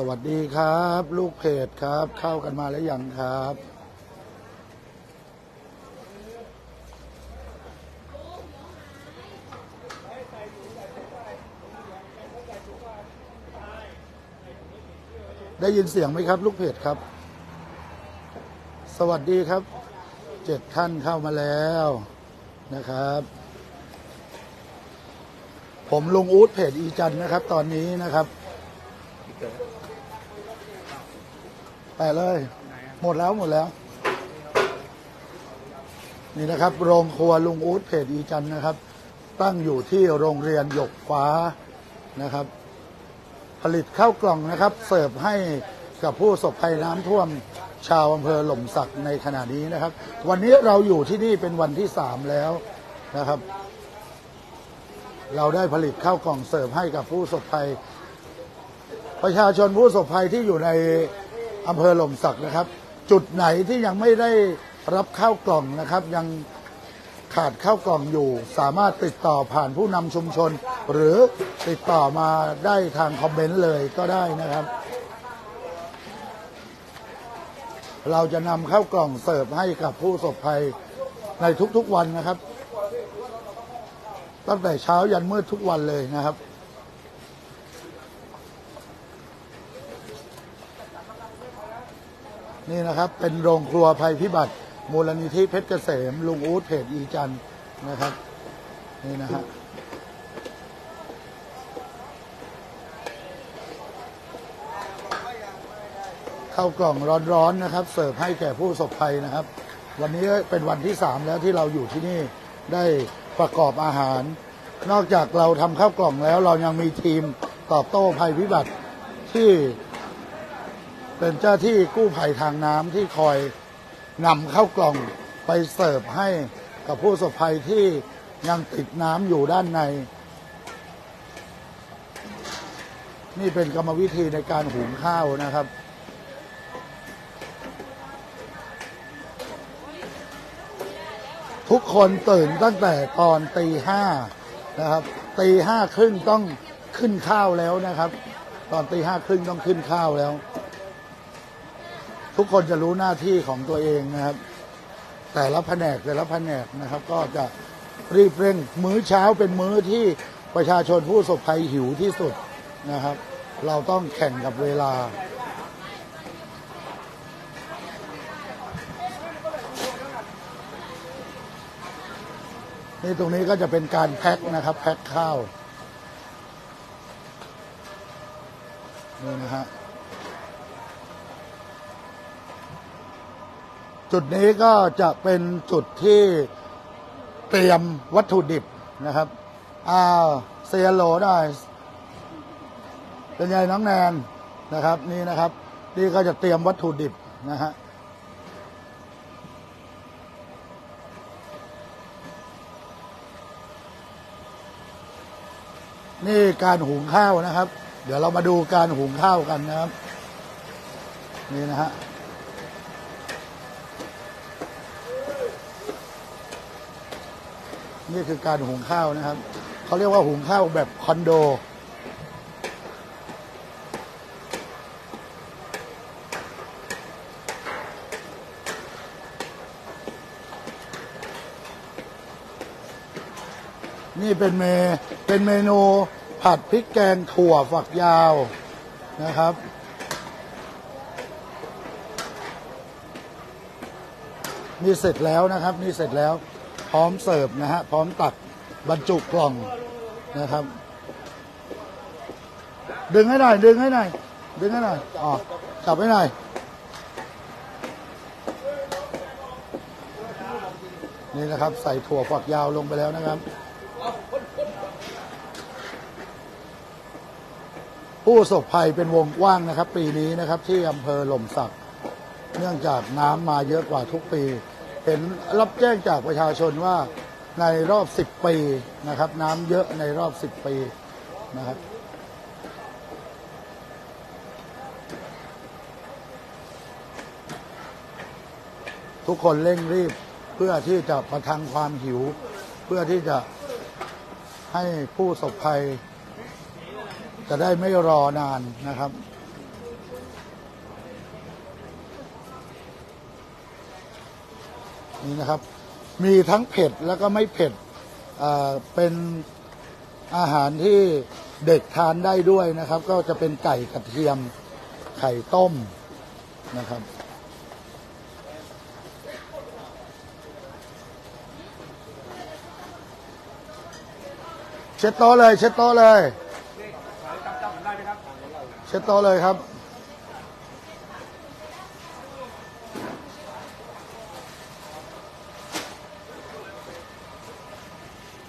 สวัสดีครับ ลูกเพจครับ เข้ากันมาแล้วยังครับ ได้ยินเสียงไหมครับ ลูกเพจครับ สวัสดีครับเจ็ดท่านเข้ามาแล้วนะครับ ผมลุงอู๊ดเพจอีจันนะครับ ตอนนี้นะครับ แปะเลย หมดแล้วหมดแล้ว นี่นะครับ โรงครัวลุงอู๊ดเพจอีจันนะครับ ตั้งอยู่ที่โรงเรียนหยกฟ้านะครับ ผลิตข้าวกล่องนะครับ เสิร์ฟให้กับผู้ประสบภัยน้ำท่วมชาวอำเภอหล่มสักในขณะนี้นะครับ วันนี้เราอยู่ที่นี่เป็นวันที่สามแล้วนะครับ เราได้ผลิตข้าวกล่องเสิร์ฟให้กับผู้ประสบภัย ประชาชนผู้ประสบภัยที่อยู่ใน อำเภอหล่มสักนะครับ จุดไหนที่ยังไม่ได้รับข้าวกล่องนะครับ ยังขาดข้าวกล่องอยู่ สามารถติดต่อผ่านผู้นำชุมชน หรือติดต่อมาได้ทางคอมเมนต์เลยก็ได้นะครับ เราจะนำข้าวกล่องเสิร์ฟให้กับผู้ประสบภัยในทุกๆวันนะครับ ตั้งแต่เช้ายันมืดทุกวันเลยนะครับ นี่นะครับ เป็นโรงครัวภัยพิบัติ มูลนิธิเพชรเกษม ลุงอู๊ดเพจอีจันทร์นะครับ นี่นะฮะข้าวกล่องร้อนๆนะครับ เสิร์ฟให้แก่ผู้ประสบภัยนะครับ วันนี้เป็นวันที่สามแล้วที่เราอยู่ที่นี่ได้ประกอบอาหาร นอกจากเราทำข้าวกล่องแล้วเรายังมีทีมตอบโต้ภัยพิบัติที่ เป็นเจ้าที่กู้ภัยทางน้ำที่คอยนำเข้ากล่องไปเสิร์ฟให้กับผู้ประสบภัยที่ยังติดน้ำอยู่ด้านใน นี่เป็นกรรมวิธีในการหุงข้าวนะครับ ทุกคนตื่นตั้งแต่ตอนตีห้านะครับตีห้าครึ่งต้องขึ้นข้าวแล้วนะครับ ตอนตีห้าครึ่งต้องขึ้นข้าวแล้ว ทุกคนจะรู้หน้าที่ของตัวเองนะครับ แต่ละแผนกแต่ละแผนกนะครับ ก็จะรีบเร่งมื้อเช้าเป็นมื้อที่ประชาชนผู้ประสบภัยหิวที่สุดนะครับ เราต้องแข่งกับเวลานี่ตรงนี้ก็จะเป็นการแพ็คนะครับ แพ็คข้าวนี่นะฮะ จุดนี้ก็จะเป็นจุดที่เตรียมวัตถุดิบนะครับ อ้าวเซียโหลได้เป็นไงน้องแนนนะครับ นี่นะครับ นี่ก็จะเตรียมวัตถุดิบนะฮะนี่การหุงข้าวนะครับ เดี๋ยวเรามาดูการหุงข้าวกันนะครับ นี่นะฮะ นี่คือการหุงข้าวนะครับ เขาเรียกว่าหุงข้าวแบบคอนโด นี่เป็นเมเป็นเมนูผัดพริกแกงถั่วฝักยาวนะครับนี่เสร็จแล้วนะครับ นี่เสร็จแล้ว พร้อมเสิร์ฟนะฮะพร้อมตักบรรจุกล่องนะครับ ดึงให้หน่อยดึงให้หน่อยดึงให้หน่อยอ๋อจับให้หน่อยนี่นะครับ ใส่ถั่วฝักยาวลงไปแล้วนะครับผู้ประสบภัยเป็นวงกว้างนะครับ ปีนี้นะครับที่อำเภอหล่มสัก เนื่องจากน้ำมาเยอะกว่าทุกปี เห็นรับแจ้งจากประชาชนว่าในรอบ 10 ปีนะครับ น้ำเยอะในรอบ 10 ปีนะครับทุกคนเร่งรีบเพื่อที่จะประทังความหิว เพื่อที่จะให้ผู้ประสบภัย จะได้ไม่รอนานนะครับ นี่นะครับ มีทั้งเผ็ดแล้วก็ไม่เผ็ดเป็นอาหารที่เด็กทานได้ด้วยนะครับ ก็จะเป็นไก่กระเทียมไข่ต้มนะครับ เช็ดโต๊ะเลย เช็ดโต๊ะเลย เช็ดโต๊ะเลยครับ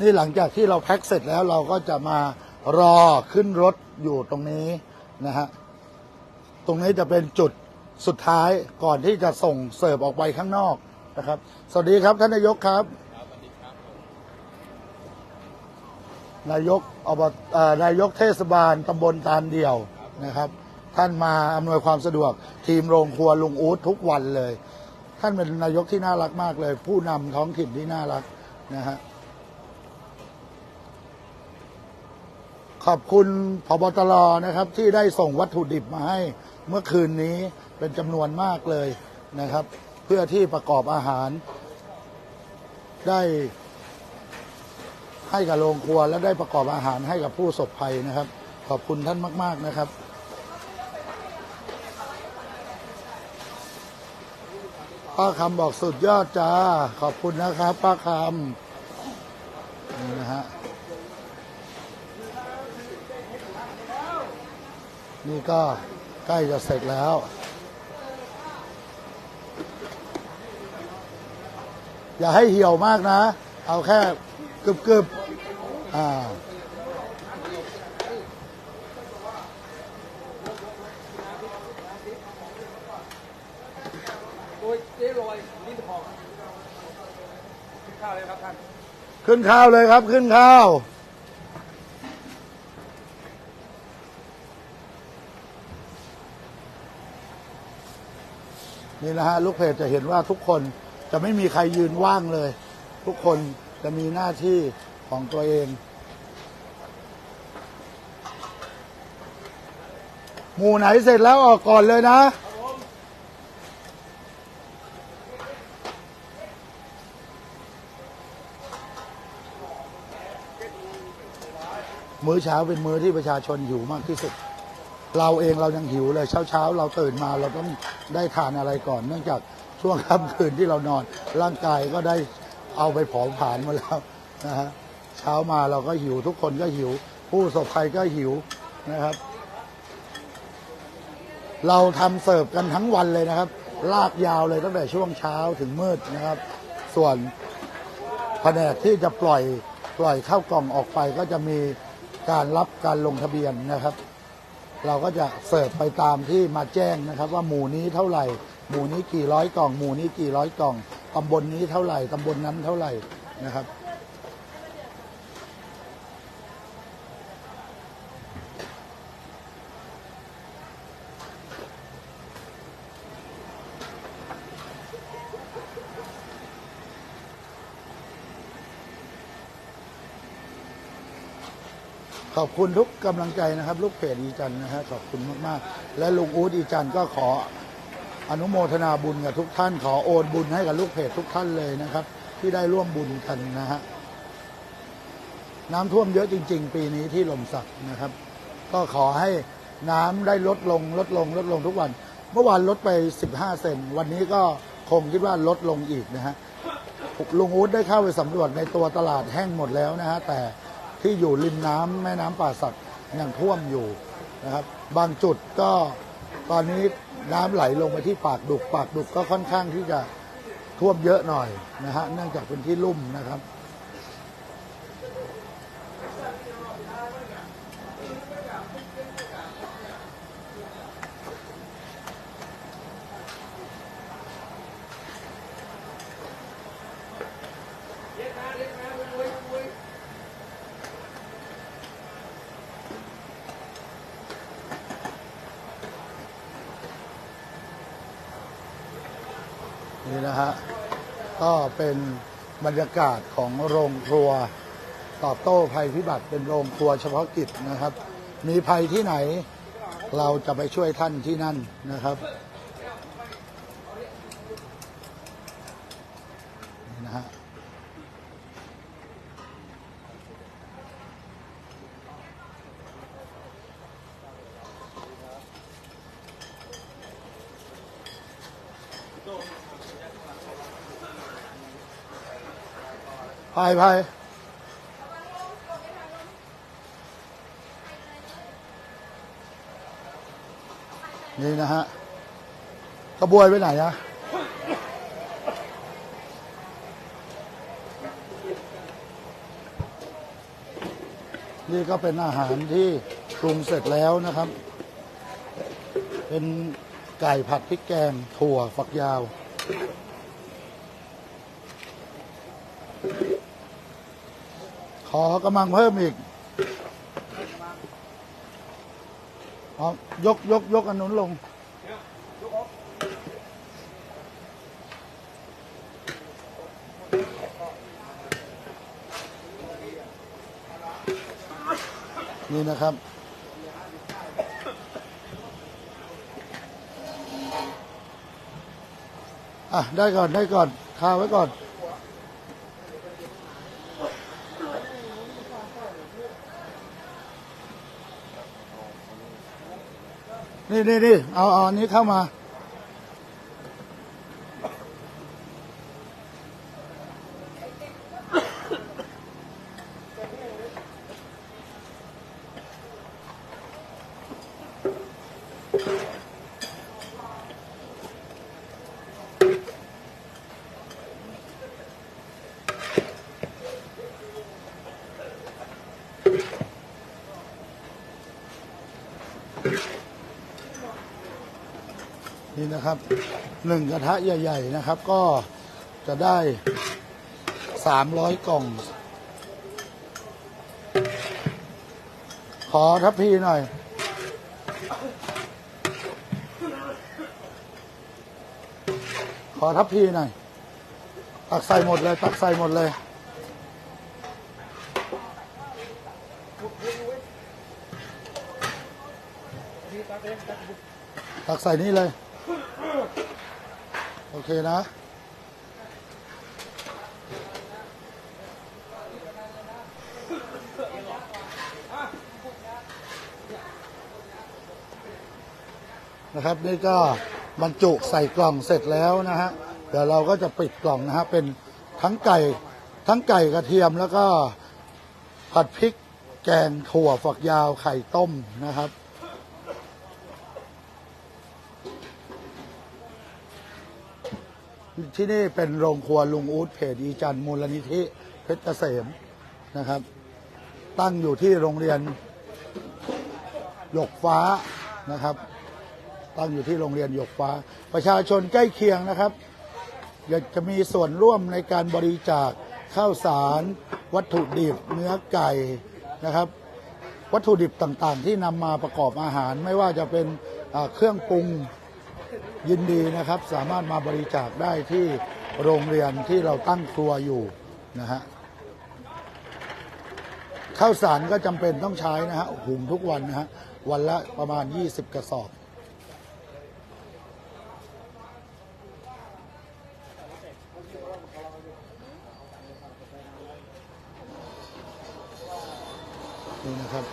นี่หลังจากที่เราแพ็คเสร็จแล้วเราก็จะมารอขึ้นรถอยู่ตรงนี้นะฮะ ตรงนี้จะเป็นจุดสุดท้ายก่อนที่จะส่งเสิร์ฟออกไปข้างนอกนะครับ สวัสดีครับท่านนายกครับ นายกอบนายกเทศบาลตำบลตาลเดี่ยวนะครับ ท่านมาอำนวยความสะดวก ทีมโรงครัวลุงอู๊ดทุกวันเลย ท่านเป็นนายกที่น่ารักมากเลย ผู้นำท้องถิ่นที่น่ารักนะฮะ ขอบคุณพบตรนะครับ ที่ได้ส่งวัตถุดิบมาให้เมื่อคืนนี้เป็นจำนวนมากเลยนะครับ เพื่อที่ประกอบอาหาร ได้ให้กับโรงครัวและได้ประกอบอาหารให้กับผู้สบภัยนะครับ ขอบคุณท่านมาก ๆนะครับป้าคำบอกสุดยอดจ้า ขอบคุณนะครับ ป้าคำนี่นะฮะ นี่ก็ใกล้จะเสร็จแล้ว อย่าให้เหี่ยวมากนะ เอาแค่กึบกึบๆอ่าโดยเจ๊ลอยลิ้นทองขึ้นข้าวเลยครับท่านขึ้นข้าวเลยครับ ขึ้ นี่นะฮะลูกเพจจะเห็นว่าทุกคนจะไม่มีใครยืนว่างเลย ทุกคนจะมีหน้าที่ของตัวเอง หมู่ไหนเสร็จแล้วออกก่อนเลยนะมื้อเช้าเป็นมื้อที่ประชาชนหิวมากที่สุด เราเองเรายังหิวเลยเช้าเช้าๆ เราตื่นมาเราต้องได้ทานอะไรก่อน เนื่องจากช่วงค่ำคืนที่เรานอน ร่างกายก็ได้เอาไปเผาผลาญมาแล้วนะฮะเช้ามาเราก็หิวทุกคนก็หิว ผู้ประสบภัยก็หิวนะครับ เราทำเสิร์ฟกันทั้งวันเลยนะครับ ลากยาวเลยตั้งแต่ช่วงเช้าถึงมืดนะครับ ส่วนแผนกที่จะปล่อยปล่อยเข้ากล่องออกไปก็จะมีการรับการลงทะเบียนนะครับ เราก็จะเสิร์ฟไปตามที่มาแจ้งนะครับ ว่าหมู่นี้เท่าไหร่ หมู่นี้กี่ร้อยกล่อง หมู่นี้กี่ร้อยกล่องตำบลนี้เท่าไหร่ตำบลนั้นเท่าไหร่นะครับ ขอบคุณทุกกำลังใจนะครับ ลูกเพจอีจันนะฮะขอบคุณมากๆ และลุงอู๊ดอีจันก็ขออนุโมทนาบุญกับทุกท่าน ขอโอนบุญให้กับลูกเพจทุกท่านเลยนะครับ ที่ได้ร่วมบุญกันนะฮะน้ำท่วมเยอะจริง ๆ ปีนี้ที่ลมสักนะครับ ก็ขอให้น้ำได้ลดลงลดลงลดลงทุกวัน เมื่อวานลดไป 15 เซนวันนี้ก็คงคิดว่าลดลงอีกนะฮะลุงอู๊ดได้เข้าไปสำรวจในตัวตลาดแห้งหมดแล้วนะฮะแต่ ที่อยู่ริมน้ำแม่น้ำป่าสักยังท่วมอยู่นะครับ บางจุดก็ตอนนี้น้ำไหลลงไปที่ปากดุก ปากดุกก็ค่อนข้างที่จะท่วมเยอะหน่อยนะฮะเนื่องจากเป็นที่ลุ่มนะครับ นี่นะฮะก็เป็นบรรยากาศของโรงครัวตอบโต้ภัยพิบัติเป็นโรงครัวเฉพาะกิจนะครับ มีภัยที่ไหนเราจะไปช่วยท่านที่นั่นนะครับ พายพายนี่นะฮะกระบวยไปไหนอะนี่ก็เป็นอาหารที่ปรุงเสร็จแล้วนะครับ เป็นไก่ผัดพริกแกงถั่วฝักยาว ขอกำลังเพิ่มอีกเอยกยกยกอันนู้นลงนี่นะครับ อะ ได้ก่อนได้ก่อนคาไว้ก่อน นี่นี่นี่เอาเอาอันนี้เข้ามา Thank you. นี่นะครับหนึ่งกระทะใหญ่ ๆนะครับ ก็จะได้สามร้อยกล่อง ขอทัพพีหน่อย ขอทัพพีหน่อยตักใส่หมดเลย ตักใส่หมดเลยตักใส่นี่เลย โอเคนะ นะครับนี่ก็บรรจุใส่กล่องเสร็จแล้วนะฮะเดี๋ยวเราก็จะปิดกล่องนะฮะเป็นทั้งไก่ทั้งไก่กระเทียมแล้วก็ผัดพริกแกงถั่วฝักยาวไข่ต้มนะครับ ที่นี่เป็นโรงครัวลุงอู๊ดเพจอีจันทร์มูลนิธิเพชรเกษมนะครับ ตั้งอยู่ที่โรงเรียนหยกฟ้านะครับ ตั้งอยู่ที่โรงเรียนหยกฟ้า ประชาชนใกล้เคียงนะครับ อยากจะมีส่วนร่วมในการบริจาคข้าวสาร วัตถุดิบเนื้อไก่นะครับ วัตถุดิบต่างๆ ที่นำมาประกอบอาหารไม่ว่าจะเป็นเครื่องปรุง ยินดีนะครับสามารถมาบริจาคได้ที่โรงเรียนที่เราตั้งครัวอยู่นะฮะข้าวสารก็จำเป็นต้องใช้นะฮะหุงทุกวันนะฮะวันละประมาณ 20 กระสอบ นี่นะครับ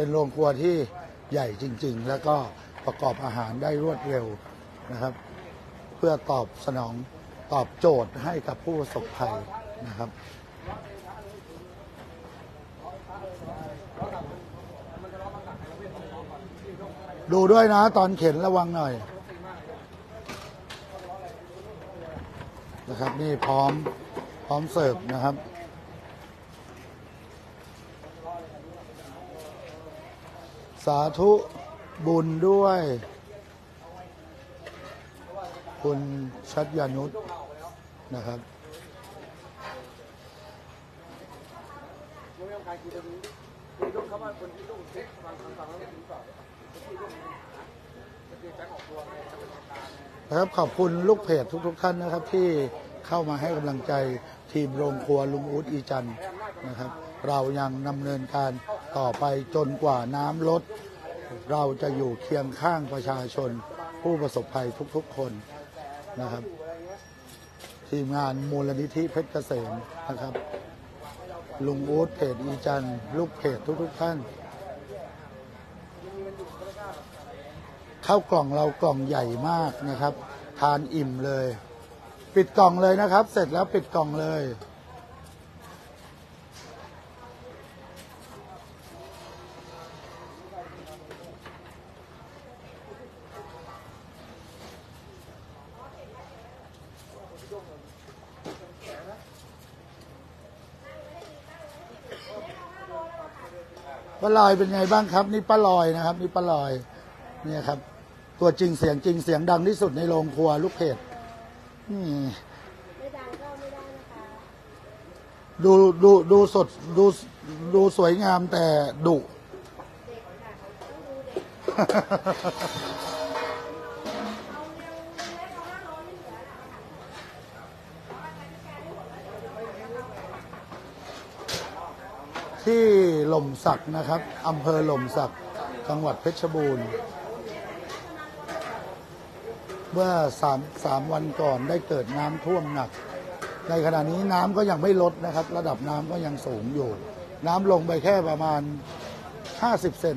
เป็นโรงครัวที่ใหญ่จริง ๆ แล้วก็ประกอบอาหารได้รวดเร็วนะครับ เพื่อตอบสนองตอบโจทย์ให้กับผู้ประสบภัยนะครับดูด้วยนะ ตอนเข็นระวังหน่อย นะครับ นี่พร้อมพร้อมเสิร์ฟนะครับ สาธุบุญด้วย คุณชัดยานุษนะครับนะครับขอบคุณลูกเพจทุก ๆ ท่านนะครับ ที่เข้ามาให้กำลังใจทีมโรงครัวลุงอูดอีจันนะครับ เรายังดำเนินการ ต่อไปจนกว่าน้ำลด เราจะอยู่เคียงข้างประชาชน ผู้ประสบภัยทุกๆคนนะครับ ทีมงานมูลนิธิเพชรเกษมนะครับ ลุงอู๊ดเพจอีจันลูกเพจทุกๆท่านข้าวกล่องเรากล่องใหญ่มากนะครับ ทานอิ่มเลย ปิดกล่องเลยนะครับ เสร็จแล้วปิดกล่องเลย ป้าลอยเป็นไงบ้างครับ นี่ป้าลอยนะครับ นี่ป้าลอยเนี่ยครับ ตัวจริงเสียงจริงเสียงดังที่สุดในโรงครัวลูกเพจนี่ไม่ดังก็ไม่ได้นะคะดูดูดูสดดูดูสวยงามแต่ดุ ที่หล่มสักนะครับอำเภอหล่มสักจังหวัดเพชรบูรณ์ เมื่อสามสามวันก่อนได้เกิดน้ำท่วมหนัก ในขณะนี้น้ำก็ยังไม่ลดนะครับ ระดับน้ำก็ยังสูงอยู่ น้ำลงไปแค่ประมาณ 50 เซน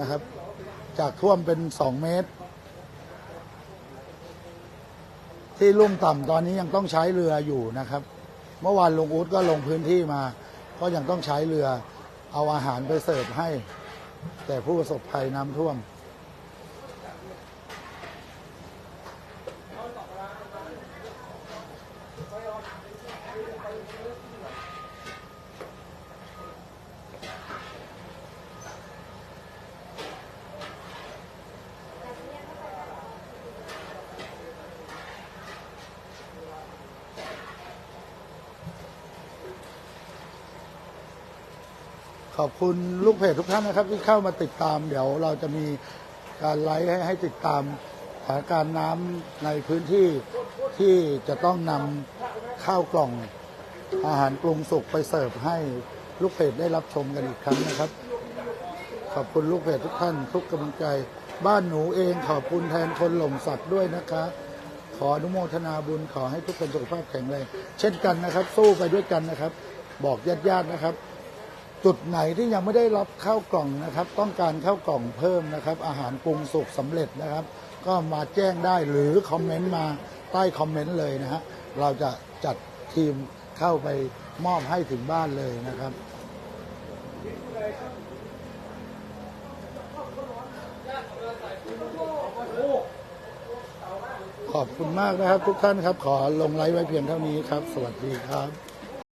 นะครับ จากท่วมเป็น 2 เมตร ที่ลุ่มต่ำตอนนี้ยังต้องใช้เรืออยู่นะครับ เมื่อวานลุงอู๊ดก็ลงพื้นที่มา ก็ยังต้องใช้เรือเอาอาหารไปเสิร์ฟให้ แต่ผู้ประสบภัยน้ำท่วม ขอบคุณลูกเพจทุกท่านนะครับ ที่เข้ามาติดตาม เดี๋ยวเราจะมีการไลฟ์ให้ให้ติดตามสถานการณ์น้ำในพื้นที่ที่จะต้องนำข้าวกล่องอาหารปรุงสุกไปเสิร์ฟให้ลูกเพจได้รับชมกันอีกครั้งนะครับ ขอบคุณลูกเพจทุกท่าน ทุกกำลังใจ บ้านหนูเองขอบคุณแทนคนหล่มสัตว์ด้วยนะคะ ขออนุโมทนาบุญขอให้ทุกคนสุขภาพแข็งแรงเช่นกันนะครับ สู้ไปด้วยกันนะครับ บอกญาติๆนะครับ จุดไหนที่ยังไม่ได้รับข้าวกล่องนะครับ ต้องการข้าวกล่องเพิ่มนะครับ อาหารปรุงสุกสำเร็จนะครับ ก็มาแจ้งได้หรือคอมเมนต์มาใต้คอมเมนต์เลยนะฮะเราจะจัดทีมเข้าไปมอบให้ถึงบ้านเลยนะครับ ขอบคุณมากนะครับทุกท่านครับ ขอลงไลฟ์ไว้เพียงเท่านี้ครับ สวัสดีครับ